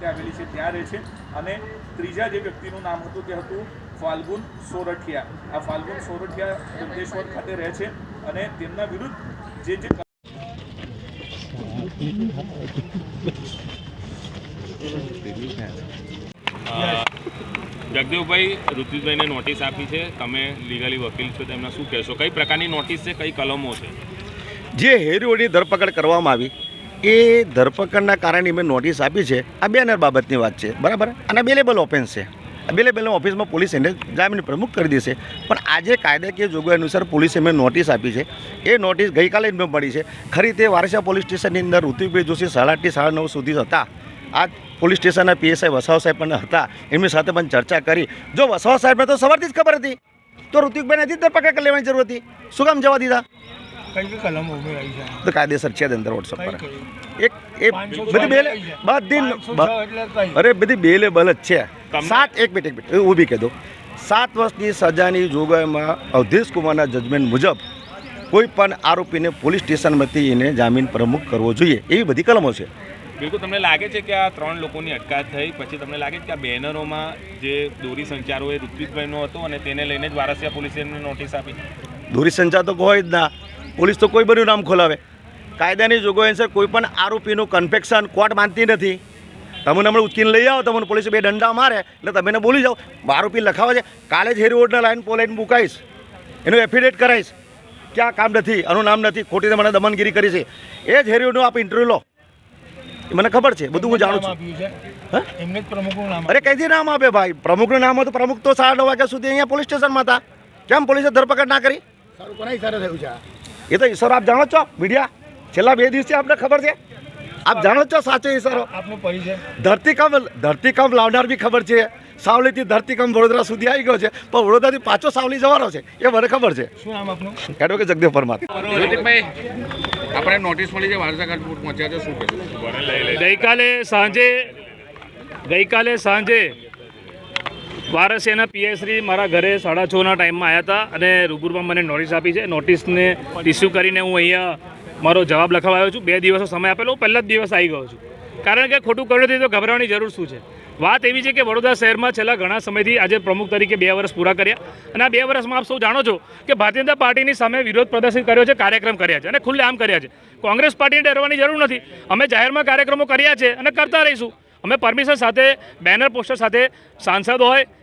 ખાતે આવેલી છે. ત્યાં રહે છે અને ત્રીજા જે વ્યક્તિનું નામ હતું તે હતું ફાલ્ગુન સોરઠિયા. આ ફાલ્ગુન સોરઠિયા દંતેશ્વર ખાતે રહે છે અને તેમના વિરુદ્ધ જે જે જગદેવભાઈ ઋત્વિજભાઈને નોટિસ આપી છે. તમે લીગલી વકીલ છો તેમના શું કહેશો? કઈ પ્રકારની નોટિસ છે? કઈ કલમો છે? જે હેરીઓની ધરપકડ કરવામાં આવી એ ધરપકડના કારણે મેં નોટિસ આપી છે. આ બેનર બાબતની વાત છે. બરાબર? અને બેલેબલ ઓફેન્સ છે. અવેલેબલ ઓફિસમાં પોલીસ એને જામીન પ્રમુખ કરી દેશે. પણ આજે કાયદાકીય જોગવાઈ અનુસાર પોલીસે મેં નોટિસ આપી છે. એ નોટિસ ગઈકાલે જ મેં મળી છે. ખરી તે વારસા પોલીસ સ્ટેશનની અંદર ઋતિકભાઈ જોશી સાડા આઠથી સાડા નવ સુધી હતા. આ પોલીસ સ્ટેશનના પીએસઆઈ વસાવ સાહેબ પણ હતા. એમની સાથે પણ ચર્ચા કરી. જો વસાવ સાહેબને તો સવારથી જ ખબર હતી. તો ઋતિકભાઈને હજી ધરપકડ કરી લેવાની જરૂર હતી. શું કામ જવા દીધા? કઈ કઈ કલમો ઉમેરાઈ છે? તો કાયદેસર છે અંદર વોટ્સઅપ પર. એક એ બધી બેલે બધી અરે બધી બેલેબલ જ છે. સાત એક મિનિટ એક મિનિટ એ ઊભી કહી દો સાત વર્ષની સજાની જોગવાઈમાં અવધેશ કુમારના જજમેન્ટ મુજબ કોઈ પણ આરોપીને પોલીસ સ્ટેશનમાંથી એને જામીન પ્રમુખ કરવો જોઈએ. એવી બધી કલમો છે. બિલકુલ તમને લાગે છે કે આ ત્રણ લોકોની અટકાયત થઈ? પછી તમને લાગે છે કે આ બેનરોમાં જે દોરી સંચારો એ ઋત્વિકભાઈનો હતો અને તેને લઈને જ વારસિયા પોલીસે નોટિસ આપી? દોરી સંચાર તો કોઈ જ ના. પોલીસ તો કોઈ બન્યું નામ ખોલાવે. કાયદાની જોગવાઈ અનુસાર કોઈ પણ આરોપીનું કન્ફેક્શન કોર્ટ માનતી નથી. તમને હમણાં ઉચકીને લઈ આવો તમને પોલીસે બે દંડા મારે એટલે તમે એને બોલી જાઓ. આરોપી લખાવે છે કાલે જ હેરી રોડના લાઈન પોલાઈન મુકાઈશ. એનું એફિડેટ કરાવીશ કે આ કામ નથી આનું નામ નથી ખોટી મને દમનગીરી કરી છે. એ જ હેરી રોડનું આપ ઇન્ટરવ્યુ લો. મને ખબર છે બધું હું જાણું છું. અરે કઈથી નામ આપે ભાઈ? પ્રમુખનું નામ હતું પ્રમુખ તો સાડા નવ વાગ્યા સુધી અહીંયા પોલીસ સ્ટેશનમાં હતા. કેમ પોલીસે ધરપકડ ના કરી? સારું કોના ઈશારે થયું છે? એ તો ઈશ્વર આપ જાણો જ છો મીડિયા છેલ્લા બે દિવસથી આપને ખબર છે? આપ જાણો જ છો સાચો ઈશ્વરો? આપનો પરિચય. ધરતીકંપ ધરતીકંપ લાવનાર બી ખબર છે. સાવલીથી ધરતીકંપ વડોદરા સુધી આવી ગયો છે. પણ વડોદરાથી પાછો સાવલી જવાનો છે. એ મને ખબર છે. શું નામ આપનું? એડવોકેટ જગદેવ પરમાર. આપણે નોટિસ મળી છે વારસાગઢ કોર્ટ પહોંચ્યા છે. શું ગઈકાલે સાંજે ગઈકાલે સાંજે વારસિયાના પીએસશ્રી મારા ઘરે સાડા છના ટાઈમમાં આવ્યા હતા અને રૂબરૂમાં મને નોટિસ આપી છે. નોટિસને ઇસ્યુ કરીને હું અહીંયા મારો જવાબ લખવા આવ્યો છું. બે દિવસનો સમય આપેલો, હું પહેલા જ દિવસ આવી ગયો છું. કારણ કે ખોટું કર્યું તો ગભરાવાની જરૂર શું છે? વાત એવી છે કે વડોદરા શહેરમાં છેલ્લા ઘણા સમયથી આજે પ્રમુખ તરીકે બે વર્ષ પૂરા કર્યા અને આ બે વર્ષમાં આપ સૌ જાણો છો કે ભારતીય જનતા પાર્ટીની સામે વિરોધ પ્રદર્શિત કર્યો છે, કાર્યક્રમ કર્યા છે અને ખુલ્લે આમ કર્યા છે. કોંગ્રેસ પાર્ટીને ડરવાની જરૂર નથી. અમે જાહેરમાં કાર્યક્રમો કર્યા છે અને કરતા રહીશું. અમે પરમિશન સાથે, બેનર પોસ્ટર સાથે સાંસદ હોય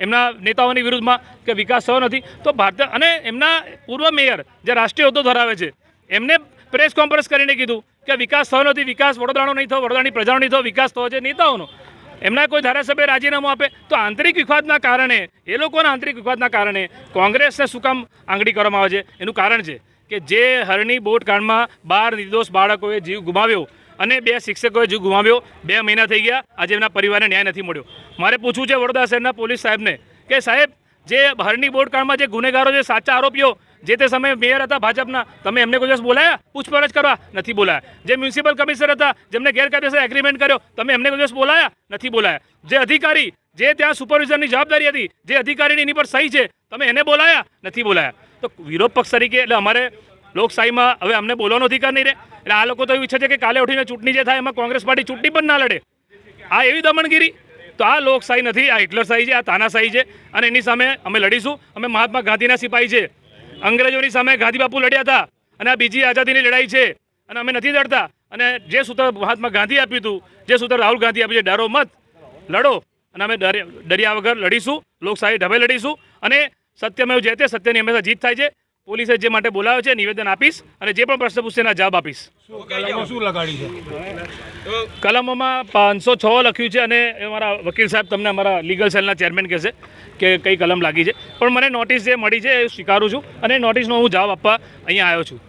એમના નેતાઓની વિરુદ્ધમાં કે વિકાસ થયો નથી. તો ભારત અને એમના પૂર્વ મેયર જે રાષ્ટ્રીય હોદ્દો ધરાવે છે, એમને પ્રેસ કોન્ફરન્સ કરીને કીધું કે વિકાસ થયો નથી, વિકાસ વડોદરાનો નહીં થયો, વડોદરાની પ્રજાનો નહીં થયો, વિકાસ થયો છે નેતાઓનો. એમના કોઈ ધારાસભ્ય રાજીનામું આપે તો આંતરિક વિખવાદના કારણે, એ લોકોના આંતરિક વિખવાદના કારણે કોંગ્રેસને શું કામ આંગળી કરવામાં આવે છે? એનું કારણ છે કે જે હરણી બોટ કાંડમાં બાર નિર્દોષ બાળકોએ જીવ ગુમાવ્યો અને બે શિક્ષકોએ જીવ ગુમાવ્યો. બે મહિના થઈ ગયા. આજે એમના પરિવારને ન્યાય નથી મળ્યો. મારે પૂછવું છે વડોદરા શહેરના પોલીસ સાહેબને કે સાહેબ, જે બહારની બોર્ડકાળમાં જે ગુનેગારો છે, સાચા આરોપીઓ, જે તે સમયે મેયર હતા ભાજપના, તમે એમને કોઈ દિવસ બોલાયા? પૂછપરછ કરવા નથી બોલાયા. જે મ્યુનિસિપલ કમિશનર હતા, જેમને ગેરકાયદેસર એગ્રીમેન્ટ કર્યો, તમે એમને કોઈ દિવસ બોલાયા? નથી બોલાયા. જે અધિકારી, જે ત્યાં સુપરવિઝનની જવાબદારી હતી, જે અધિકારીની એની પર સહી છે, તમે એને બોલાયા? નથી બોલાયા. તો વિરોધ પક્ષ તરીકે, એટલે અમારે લોકશાહીમાં હવે અમને બોલવાનો અધિકાર નહીં રહે. એટલે આ લોકો તો એવું ઈચ્છે છે કે કાલે ઉઠીને ચૂંટણી જે થાય એમાં કોંગ્રેસ પાર્ટી ચૂંટણી પણ ના લડે. આ એવી દમણગીરી તો આ લોકશાહી નથી, આ હિટલરશાહી છે, આ તાનાશાહી છે. અને એની સામે અમે લડીશું. અમે મહાત્મા ગાંધીના સિપાહી છે. અંગ્રેજોની સામે ગાંધી બાપુ લડ્યા હતા. અને આ બીજી આઝાદીની લડાઈ છે. અને અમે નથી લડતા. અને જે સૂત્ર મહાત્મા ગાંધી આપ્યું હતું, જે સૂત્ર રાહુલ ગાંધી આપ્યું છે, ડરો મત, લડો. અને અમે ડર- ડર્યા વગર લડીશું. લોકશાહી ઢબે લડીશું. અને સત્યમેવ જયતે સત્યની હંમેશા જીત થાય છે. પોલીસે જે માટે બોલાવ્યો છે નિવેદન આપીશ અને જે પણ પ્રશ્ન પૂછશે એના જવાબ આપીશ. શું લગાડી છે? કલમોમાં પાંચસો છ લખ્યું છે અને એ મારા વકીલ સાહેબ તમને અમારા લીગલ સેલના ચેરમેન કહેશે કે કઈ કલમ લાગી છે. પણ મને નોટિસ જે મળી છે એ સ્વીકારું છું અને નોટિસનો હું જવાબ આપવા અહીંયા આવ્યો છું.